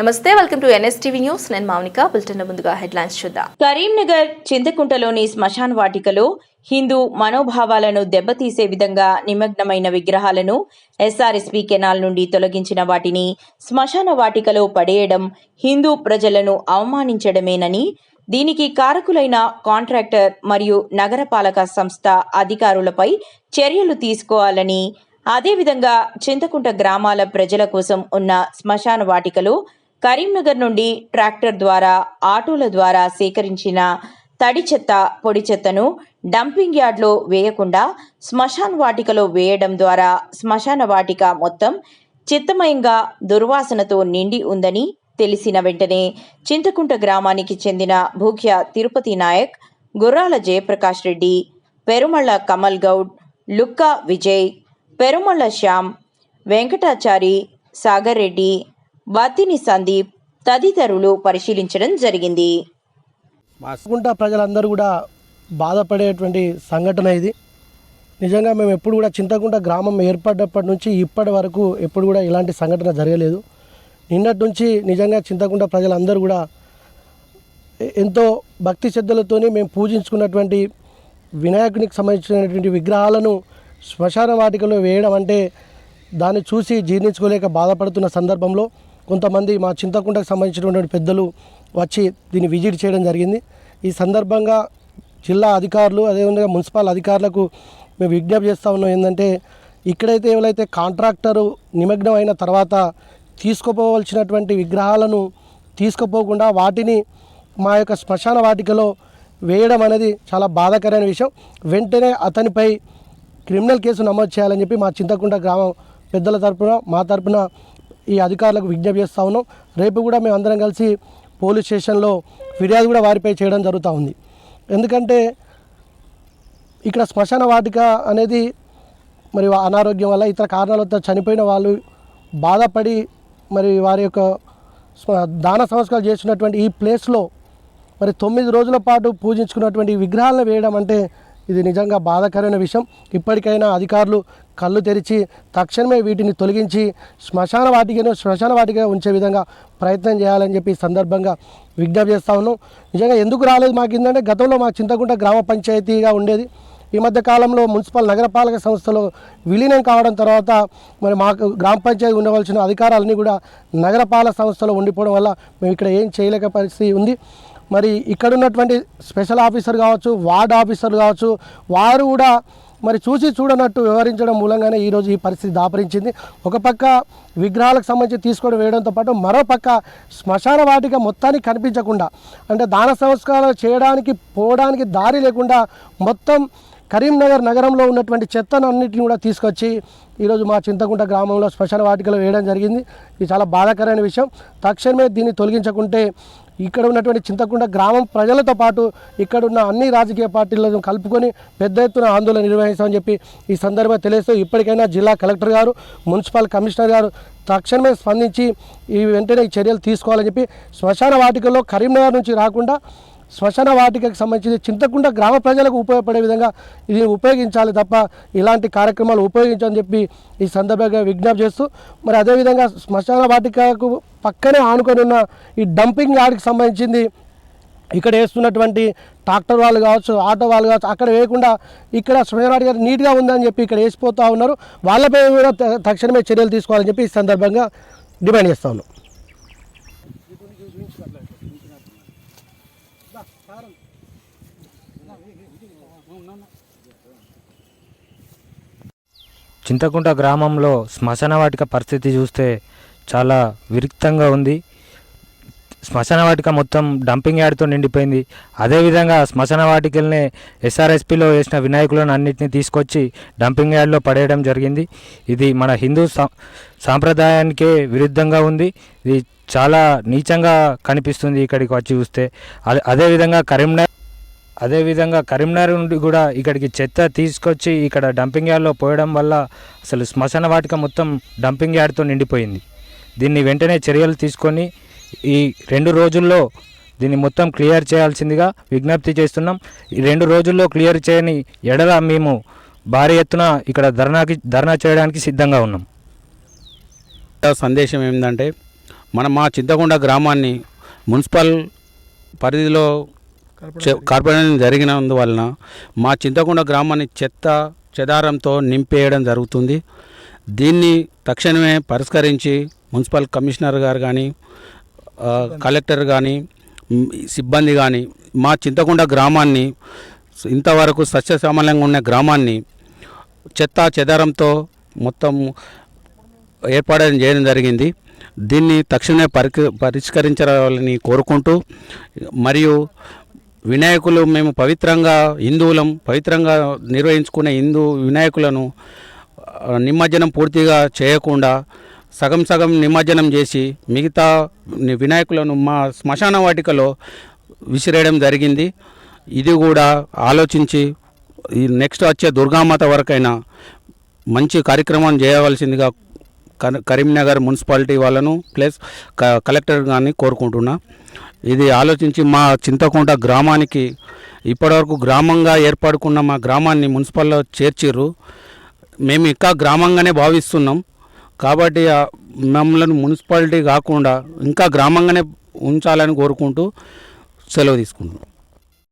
నమస్తే welcome to NSTV news. నేను Mounika bulletin ముందుగా హెడ్లైన్స్ చూద్దాం. కరీంనగర్ చింతకుంటలోని శ్మశాన్ వాటికలో హిందూ మనోభావాలను దెబ్బతీసే విధంగా నిమగ్నమైన విగ్రహాలను ఎస్ఆర్ఎస్పీ కెనాల్ నుండి తొలగించిన వాటిని శ్మశాన వాటికలో పడేయడం హిందూ ప్రజలను అవమానించడమేనని దీనికి కారకులైన కాంట్రాక్టర్ మరియు నగరపాలక సంస్థ అధికారులపై చర్యలు తీసుకోవాలని అదేవిధంగా చింతకుంట గ్రామాల ప్రజల కోసం ఉన్న శ్మశాన వాటికలో కరీంనగర్ నుండి ట్రాక్టర్ ద్వారా ఆటోల ద్వారా సేకరించిన తడి చెత్త పొడి చెత్తను డంపింగ్ యార్డ్లో వేయకుండా శ్మశాన వాటికలో వేయడం ద్వారా శ్మశాన వాటిక మొత్తం చిత్తమయంగా దుర్వాసనతో నిండి ఉందని తెలిసిన వెంటనే చింతకుంట గ్రామానికి చెందిన భూఖ్య తిరుపతి నాయక్ గుర్రాల జయప్రకాష్ రెడ్డి పెరుమళ్ళ కమల్ గౌడ్ లుక్కా విజయ్ పెరుమళ్ళ శ్యామ్ వెంకటాచారి సాగర్ రెడ్డి బత్తిని సందీప్ తదితరులు పరిశీలించడం జరిగింది. కుంట ప్రజలందరూ కూడా బాధపడేటువంటి సంఘటన ఇది. నిజంగా మేము ఎప్పుడు కూడా చింతకుంట గ్రామం ఏర్పడ్డప్పటి నుంచి ఇప్పటి వరకు ఎప్పుడు కూడా ఇలాంటి సంఘటన జరగలేదు. నిన్నటి నుంచి నిజంగా చింతకుంట ప్రజలందరూ కూడా ఎంతో భక్తి శ్రద్ధలతోని మేము పూజించుకున్నటువంటి వినాయకునికి సంబంధించినటువంటి విగ్రహాలను శ్మశాన వాటికలో వేయడం అంటే దాన్ని చూసి జీర్ణించుకోలేక బాధపడుతున్న సందర్భంలో కొంతమంది మా చింతకుంటకు సంబంధించినటువంటి పెద్దలు వచ్చి దీన్ని విజిట్ చేయడం జరిగింది. ఈ సందర్భంగా జిల్లా అధికారులు అదేవిధంగా మున్సిపల్ అధికారులకు మేము విజ్ఞప్తి చేస్తూ ఉన్నాం ఏంటంటే ఇక్కడైతే ఎవరైతే కాంట్రాక్టరు నిమగ్నం అయిన తర్వాత తీసుకుపోవలసినటువంటి విగ్రహాలను తీసుకుపోకుండా వాటిని మా యొక్క శ్మశాన వాటికలో వేయడం అనేది చాలా బాధాకరమైన విషయం. వెంటనే అతనిపై క్రిమినల్ కేసు నమోదు చేయాలని చెప్పి మా చింతకుంట గ్రామం పెద్దల తరపున మా తరపున ఈ అధికారులకు విజ్ఞప్తి చేస్తూ ఉన్నాం. రేపు కూడా మేము అందరం కలిసి పోలీస్ స్టేషన్లో ఫిర్యాదు కూడా వారిపై చేయడం జరుగుతూ ఉంది. ఎందుకంటే ఇక్కడ శ్మశాన వాటిక అనేది మరి అనారోగ్యం వల్ల ఇతర కారణాలతో చనిపోయిన వాళ్ళు బాధపడి మరి వారి యొక్క స్మ- దాన సంస్కారాలు చేసినటువంటి ఈ ప్లేస్లో మరి తొమ్మిది రోజుల పాటు పూజించుకున్నటువంటి విగ్రహాలను వేయడం అంటే ఇది నిజంగా బాధాకరమైన విషయం. ఇప్పటికైనా అధికారులు కళ్ళు తెరిచి తక్షణమే వీటిని తొలగించి శ్మశాన వాటికను శ్మశాన వాటిగా ఉంచే విధంగా ప్రయత్నం చేయాలని చెప్పి సందర్భంగా విజ్ఞప్తి చేస్తా ఉన్నాం. నిజంగా ఎందుకు రాలేదు మాకు ఏంటంటే గతంలో మా చింతకుంట గ్రామ పంచాయతీగా ఉండేది. ఈ మధ్య కాలంలో మున్సిపల్ నగరపాలక సంస్థలో విలీనం కావడం తర్వాత మరి మాకు గ్రామ పంచాయతీ ఉండవలసిన అధికారాలన్నీ కూడా నగరపాలక సంస్థలో ఉండిపోవడం వల్ల మేము ఇక్కడ ఏం చేయలేక పరిస్థితి ఉంది. మరి ఇక్కడ ఉన్నటువంటి స్పెషల్ ఆఫీసర్ కావచ్చు వార్డ్ ఆఫీసర్ కావచ్చు వారు కూడా మరి చూసి చూడనట్టు వ్యవహరించడం మూలంగానే ఈరోజు ఈ పరిస్థితి దాపరించింది. ఒక పక్క విగ్రహాలకు సంబంధించి తీసుకొని వేయడంతో పాటు మరో పక్క శ్మశాన వాటిక మొత్తానికి కనిపించకుండా అంటే దాన సంస్కారాలు చేయడానికి పోవడానికి దారి లేకుండా మొత్తం కరీంనగర్ నగరంలో ఉన్నటువంటి చెత్తను అన్నింటిని కూడా తీసుకొచ్చి ఈరోజు మా చింతకుంట గ్రామంలో శ్మశాన వాటికలో వేయడం జరిగింది. ఇది చాలా బాధాకరమైన విషయం. తక్షణమే దీన్ని తొలగించకుంటే ఇక్కడ ఉన్నటువంటి చింతకుండ గ్రామం ప్రజలతో పాటు ఇక్కడ ఉన్న అన్ని రాజకీయ పార్టీలను కలుపుకొని పెద్ద ఎత్తున ఆందోళన నిర్వహిస్తామని చెప్పి ఈ సందర్భంగా తెలియస్తూ ఇప్పటికైనా జిల్లా కలెక్టర్ గారు మున్సిపల్ కమిషనర్ గారు తక్షణమే స్పందించి ఈ వెంటనే ఈ చర్యలు తీసుకోవాలని చెప్పి శ్మశాన వాటికల్లో కరీంనగర్ నుంచి రాకుండా శ్మశాన వాటికకు సంబంధించి చింతకుండా గ్రామ ప్రజలకు ఉపయోగపడే విధంగా ఇది ఉపయోగించాలి తప్ప ఇలాంటి కార్యక్రమాలు ఉపయోగించని చెప్పి ఈ సందర్భంగా విజ్ఞప్తి చేస్తూ మరి అదేవిధంగా శ్మశాన వాటికకు పక్కనే ఆనుకొని ఉన్న ఈ డంపింగ్ యార్డ్కి సంబంధించింది ఇక్కడ వేస్తున్నటువంటి ట్రాక్టర్ వాళ్ళు కావచ్చు ఆటో వాళ్ళు కావచ్చు అక్కడ వేయకుండా ఇక్కడ శ్మశాన గారు నీట్గా ఉందని చెప్పి ఇక్కడ వేసిపోతూ ఉన్నారు. వాళ్ళపై కూడా తక్షణమే చర్యలు తీసుకోవాలని చెప్పి ఈ సందర్భంగా డిమాండ్ చేస్తా ఉన్నాం. చింతకుంట గ్రామంలో శ్మశాన వాటిక పరిస్థితి చూస్తే చాలా విరిక్తంగా ఉంది. శ్మశాన వాటిక మొత్తం డంపింగ్ యార్డ్తో నిండిపోయింది. అదేవిధంగా శ్మశాన వాటికల్ని ఎస్ఆర్ఎస్పిలో వేసిన వినాయకులను అన్నింటినీ తీసుకొచ్చి డంపింగ్ యార్డ్లో పడేయడం జరిగింది. ఇది మన హిందూ సా- సాంప్రదాయానికే విరుద్ధంగా ఉంది. ఇది చాలా నీచంగా కనిపిస్తుంది ఇక్కడికి వచ్చి చూస్తే. అదే అదేవిధంగా కరీంనగర్ అదేవిధంగా కరీంనగర్ నుండి కూడా ఇక్కడికి చెత్త తీసుకొచ్చి ఇక్కడ డంపింగ్ యార్డ్లో పోయడం వల్ల అసలు శ్మశాన వాటిక మొత్తం డంపింగ్ యార్డ్తో నిండిపోయింది. దీన్ని వెంటనే చర్యలు తీసుకొని ఈ రెండు రోజుల్లో దీన్ని మొత్తం క్లియర్ చేయాల్సిందిగా విజ్ఞప్తి చేస్తున్నాం. ఈ రెండు రోజుల్లో క్లియర్ చేయని ఎడల మేము భారీ ఎత్తున ఇక్కడ ధర్నాకి ధర్నా చేయడానికి సిద్ధంగా ఉన్నాం. సందేశం ఏంటంటే మనం మా చింతకొండ గ్రామాన్ని మున్సిపల్ పరిధిలో కార్పొరేషన్ జరిగినందువలన మా చింతకొండ గ్రామాన్ని చెత్త చెదారంతో నింపేయడం జరుగుతుంది. దీన్ని తక్షణమే పరిష్కరించి మున్సిపల్ కమిషనర్ గారు కానీ కలెక్టర్ కానీ సిబ్బంది కానీ మా చింతకొండ గ్రామాన్ని ఇంతవరకు సస్యశ్యామలంగా ఉన్న గ్రామాన్ని చెత్త చెదారంతో మొత్తం ఏర్పాటు చేయడం జరిగింది. దీన్ని తక్షణమే పరిక పరిష్కరించాలని కోరుకుంటూ మరియు వినాయకులు మేము పవిత్రంగా హిందువులం పవిత్రంగా నిర్వహించుకునే హిందూ వినాయకులను నిమజ్జనం పూర్తిగా చేయకుండా సగం సగం నిమజ్జనం చేసి మిగతా వినాయకులను మా శ్మశాన వాటికలో విసిరేయడం జరిగింది. ఇది కూడా ఆలోచించి ఈ నెక్స్ట్ వచ్చే దుర్గామాత వరకైనా మంచి కార్యక్రమం చేయవలసిందిగా కరీంనగర్ మున్సిపాలిటీ వాళ్ళను ప్లస్ క- కలెక్టర్ గారిని కోరుకుంటున్నా. ఇది ఆలోచించి మా చింతకుంట గ్రామానికి ఇప్పటివరకు గ్రామంగా ఏర్పడుకున్న మా గ్రామాన్ని మున్సిపల్లో చేర్చిర్రు. మేము ఇంకా గ్రామంగానే భావిస్తున్నాం. కాబట్టి ఆ మమ్మల్ని మున్సిపాలిటీ కాకుండా ఇంకా గ్రామంగానే ఉంచాలని కోరుకుంటూ సెలవు తీసుకుంటున్నాం.